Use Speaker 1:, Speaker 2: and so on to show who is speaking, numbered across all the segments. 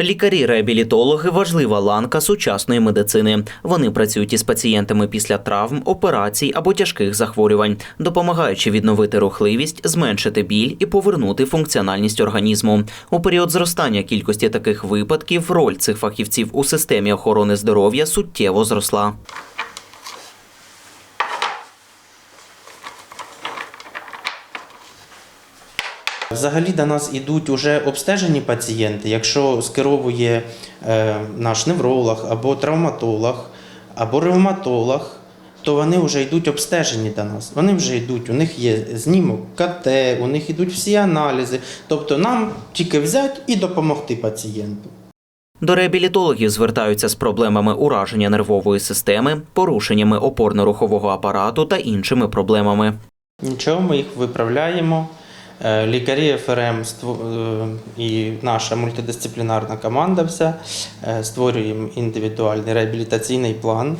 Speaker 1: Лікарі-реабілітологи важлива ланка сучасної медицини. Вони працюють із пацієнтами після травм, операцій або тяжких захворювань, допомагаючи відновити рухливість, зменшити біль і повернути функціональність організму. У період зростання кількості таких випадків роль цих фахівців у системі охорони здоров'я суттєво зросла.
Speaker 2: Взагалі до нас ідуть уже обстежені пацієнти, якщо скеровує е, наш невролог або травматолог, або ревматолог, то вони вже йдуть обстежені до нас. Вони вже йдуть, у них є знімок КТ, у них йдуть всі аналізи. Тобто нам тільки взяти і допомогти пацієнту.
Speaker 1: До реабілітологів звертаються з проблемами ураження нервової системи, порушеннями опорно-рухового апарату та іншими проблемами.
Speaker 2: Нічого, ми їх виправляємо. Е, Лікарі ФРМ е, і наша мультидисциплінарна команда вся е, створюємо індивідуальний реабілітаційний план.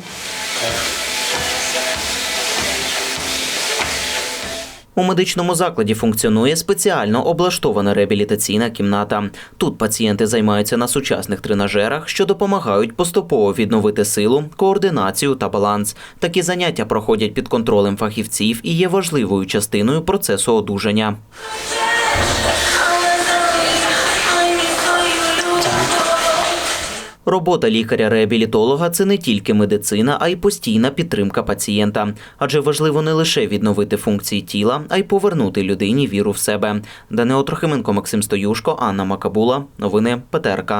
Speaker 1: У медичному закладі функціонує спеціально облаштована реабілітаційна кімната. Тут пацієнти займаються на сучасних тренажерах, що допомагають поступово відновити силу, координацію та баланс. Такі заняття проходять під контролем фахівців і є важливою частиною процесу одужання. Робота лікаря-реабілітолога це не тільки медицина, а й постійна підтримка пацієнта. Адже важливо не лише відновити функції тіла, а й повернути людині віру в себе. Данило Трохименко, Максим Стоюшко, Анна Макабула. Новини ПТРК.